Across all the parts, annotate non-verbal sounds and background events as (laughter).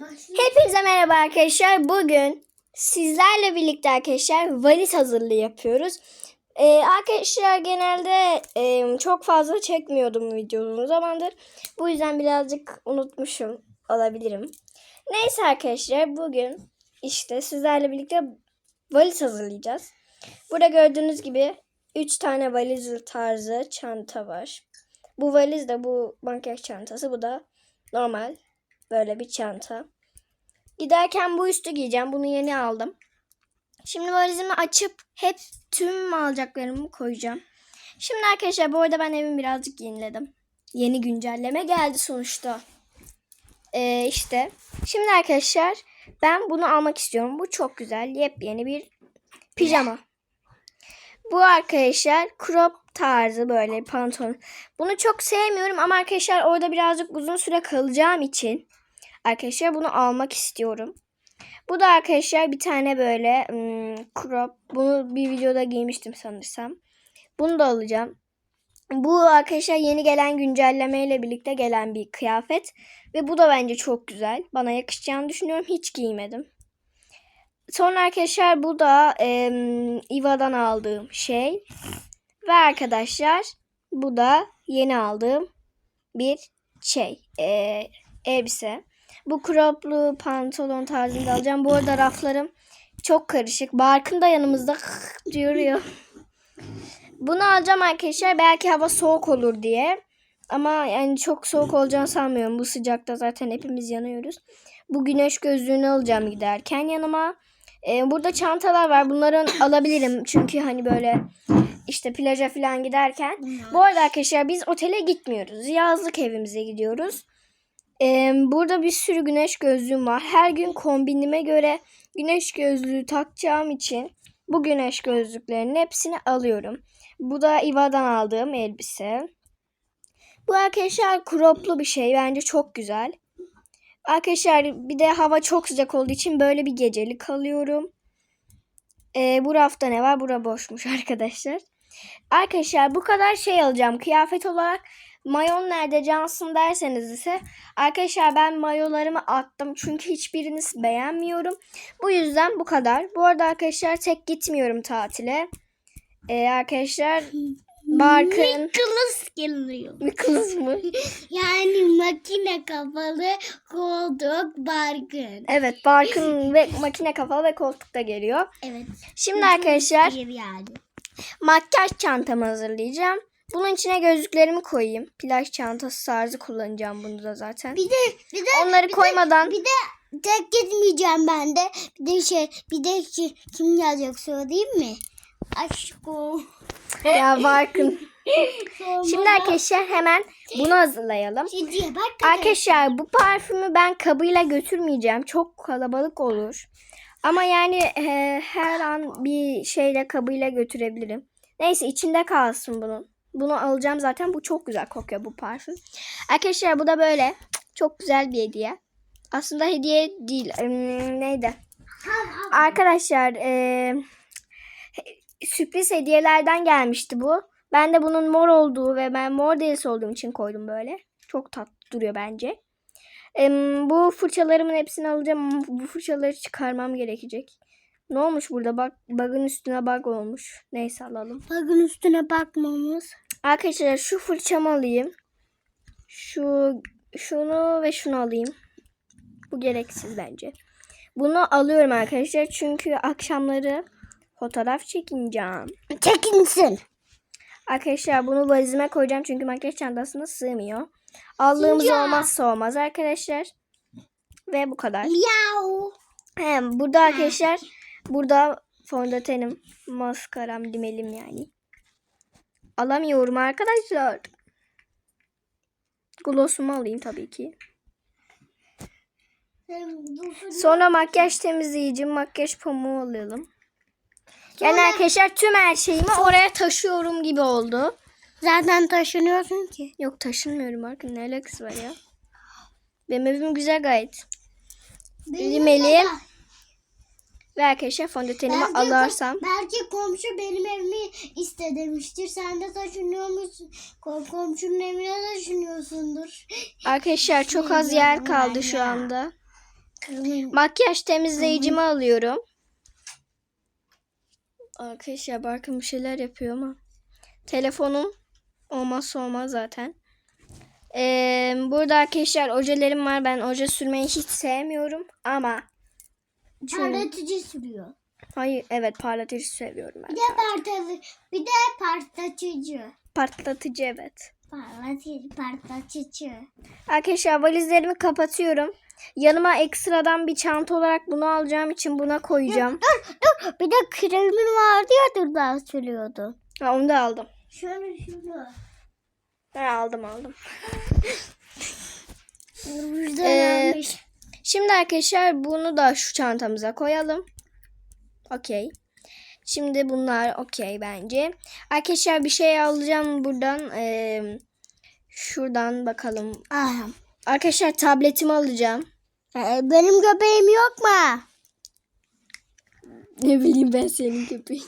Hepinize merhaba arkadaşlar. Bugün sizlerle birlikte arkadaşlar valiz hazırlığı yapıyoruz. Ee, arkadaşlar genelde e, çok fazla çekmiyordum video uzun zamandır. Bu yüzden birazcık unutmuşum olabilirim. Neyse arkadaşlar bugün işte sizlerle birlikte valiz hazırlayacağız. Burada gördüğünüz gibi 3 tane valiz tarzı çanta var. Bu valiz de bu makyaj çantası. Bu da normal böyle bir çanta. Giderken bu üstü giyeceğim. Bunu yeni aldım. Şimdi valizimi açıp hep tüm alacaklarımı koyacağım. Şimdi arkadaşlar bu arada ben evimi birazcık yeniledim. Yeni güncelleme geldi sonuçta. Ee, işte. Şimdi arkadaşlar ben bunu almak istiyorum. Bu çok güzel. Yepyeni bir pijama. Bu arkadaşlar crop tarzı böyle pantolon. Bunu çok sevmiyorum ama arkadaşlar orada birazcık uzun süre kalacağım için arkadaşlar bunu almak istiyorum. Bu da arkadaşlar bir tane böyle hmm, crop. Bunu bir videoda giymiştim sanırsam. Bunu da alacağım. Bu arkadaşlar yeni gelen güncellemeyle birlikte gelen bir kıyafet. Ve bu da bence çok güzel. Bana yakışacağını düşünüyorum. Hiç giymedim. Sonra arkadaşlar bu da em, Iva'dan aldığım şey. Ve arkadaşlar bu da yeni aldığım bir şey. e, elbise. Bu croplu pantolon tarzında alacağım. Bu arada raflarım çok karışık. Barkın da yanımızda (laughs) diyor. Bunu alacağım arkadaşlar. Belki hava soğuk olur diye. Ama yani çok soğuk olacağını sanmıyorum. Bu sıcakta zaten hepimiz yanıyoruz. Bu güneş gözlüğünü alacağım giderken yanıma. Ee, burada çantalar var. Bunların (coughs) alabilirim. Çünkü hani böyle işte plaja falan giderken. Bu arada arkadaşlar biz otele gitmiyoruz. Yazlık evimize gidiyoruz. Ee, burada bir sürü güneş gözlüğüm var. Her gün kombinime göre güneş gözlüğü takacağım için bu güneş gözlüklerinin hepsini alıyorum. Bu da Iva'dan aldığım elbise. Bu arkadaşlar croplu bir şey. Bence çok güzel. Arkadaşlar bir de hava çok sıcak olduğu için böyle bir gecelik alıyorum. Ee, bu rafta ne var? Bura boşmuş (laughs) arkadaşlar. Arkadaşlar bu kadar şey alacağım. Kıyafet olarak mayon nerede Johnson derseniz ise arkadaşlar ben mayolarımı attım. Çünkü hiçbiriniz beğenmiyorum. Bu yüzden bu kadar. Bu arada arkadaşlar tek gitmiyorum tatile. Ee, arkadaşlar (laughs) Barkın Nicholas geliyor. Nicholas mı? (laughs) Yani makine kafalı koltuk barkın. Evet Barkın ve (laughs) makine kafalı ve koltukta geliyor. Evet. Şimdi arkadaşlar Bir yani. makyaj çantamı hazırlayacağım. Bunun içine gözlüklerimi koyayım. Plaj çantası tarzı kullanacağım bunu da zaten. Bir de bir de Onları koymadan bir de tek gitmeyeceğim ben de. Bir de şey bir de şey, kim gelecek söyleyeyim mi? Aşkım. ya Barkın. (laughs) Şimdi arkadaşlar hemen bunu hazırlayalım. Bak. Arkadaşlar bu parfümü ben kabıyla götürmeyeceğim. Çok kalabalık olur. Ama yani e, her an bir şeyle kabıyla götürebilirim. Neyse içinde kalsın bunun. Bunu alacağım zaten. Bu çok güzel kokuyor bu parfüm. Arkadaşlar bu da böyle. Çok güzel bir hediye. Aslında hediye değil. Hmm, neydi? Arkadaşlar e, sürpriz hediyelerden gelmişti bu. Ben de bunun mor olduğu ve ben mor delisi olduğum için koydum böyle. Çok tatlı duruyor bence. Em, bu fırçalarımın hepsini alacağım bu fırçaları çıkarmam gerekecek. Ne olmuş burada? Bak bug'ın üstüne bug olmuş. Neyse alalım. Bakın üstüne bakmamız. Arkadaşlar şu fırçamı alayım. Şu şunu ve şunu alayım. Bu gereksiz bence. Bunu alıyorum arkadaşlar çünkü akşamları fotoğraf çekineceğim. Çekinsin. Arkadaşlar bunu valizime koyacağım çünkü makyaj çantasına sığmıyor. Aldığımız Sinca. olmazsa olmaz arkadaşlar. Ve bu kadar. Miau. Hem burada arkadaşlar burada fondötenim, maskaram, limelim yani. Alamıyorum arkadaşlar. Glossumu alayım tabii ki. Sonra makyaj temizleyici, makyaj pamuğu alalım. Yani arkadaşlar tüm her şeyimi oraya taşıyorum gibi oldu. Zaten taşınıyorsun ki. Yok taşınmıyorum Arkın ne alakası var ya. Benim evim güzel gayet. Limeli. Ve arkadaşlar fondötenimi Belki alarsam. belki komşu benim evimi iste demiştir. Sen de taşınıyormuşsun. Kom komşunun evine taşınıyorsundur. Arkadaşlar çok az yer kaldı şu anda. Makyaj temizleyicimi alıyorum. Arkadaşlar Barkın bir şeyler yapıyor ama. Telefonum olmazsa olmaz zaten. Ee, burada arkadaşlar ojelerim var. Ben oje sürmeyi hiç sevmiyorum ama Çünkü- Parlatıcı sürüyor. hayır evet parlatıcı seviyorum ben. Bir de parlatıcı. Bir de parlatıcı. Patlatıcı evet. Parlatıcı, parlatıcı. Arkadaşlar valizlerimi kapatıyorum. Yanıma ekstradan bir çanta olarak bunu alacağım için buna koyacağım. Dur, dur. Bir de kremin vardı ya dur daha sürüyordu. Ha, onu da aldım. Şöyle şunu. Ha, aldım aldım. Buradan Ee. Şimdi arkadaşlar bunu da şu çantamıza koyalım. Okey. Şimdi bunlar okey bence. Arkadaşlar bir şey alacağım buradan. Ee, şuradan bakalım. Ah. Arkadaşlar tabletimi alacağım. Ee, benim göbeğim yok mu? Ne bileyim ben senin köpeğin.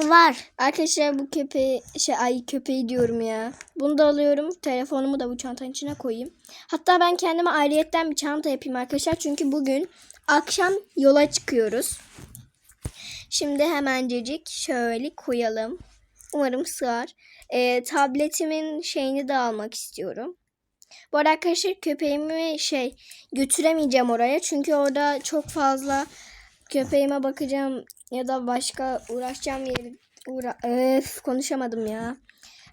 Var. Arkadaşlar bu köpeği şey ay köpeği diyorum ya. Bunu da alıyorum. Telefonumu da bu çantanın içine koyayım. Hatta ben kendime ayrıyetten bir çanta yapayım arkadaşlar. Çünkü bugün akşam yola çıkıyoruz. Şimdi hemencecik şöyle koyalım. Umarım sığar. Ee, tabletimin şeyini de almak istiyorum. Bu arada arkadaşlar köpeğimi şey götüremeyeceğim oraya. Çünkü orada çok fazla köpeğime bakacağım ya da başka uğraşacağım yer uğra Öf, konuşamadım ya.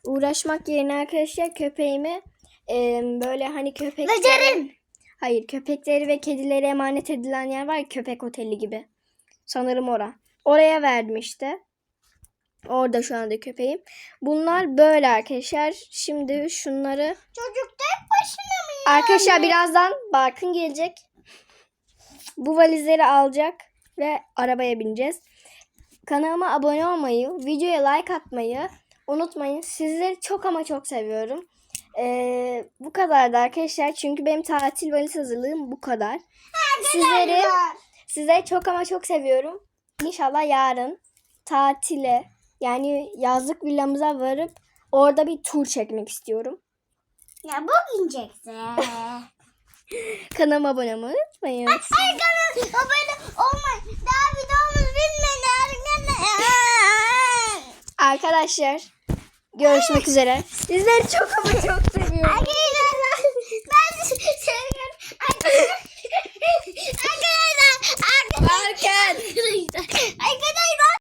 Uğraşmak yerine arkadaşlar köpeğimi e, böyle hani köpekleri Becerim. Hayır köpekleri ve kedileri emanet edilen yer var ya köpek oteli gibi. Sanırım ora. Oraya verdim işte. Orada şu anda köpeğim. Bunlar böyle arkadaşlar. Şimdi şunları Çocuk tek başına mı ya? Arkadaşlar birazdan Barkın gelecek. Bu valizleri alacak ve arabaya bineceğiz. Kanalıma abone olmayı, videoya like atmayı unutmayın. Sizleri çok ama çok seviyorum. Ee, bu kadardı arkadaşlar. Çünkü benim tatil valiz hazırlığım bu kadar. Sizleri sizleri çok ama çok seviyorum. İnşallah yarın tatile yani yazlık villamıza varıp orada bir tur çekmek istiyorum. Ya bugün çekse. (laughs) Kanalıma abone olmayı unutmayın. Ay kanal abone olmayın. Daha videomuz bitmedi arkadaşlar. (laughs) Arkadaşlar görüşmek üzere. Sizleri çok ama çok seviyorum. Arkadaşlar ben seviyorum. Arkadaşlar. Arkadaşlar. Arkadaşlar.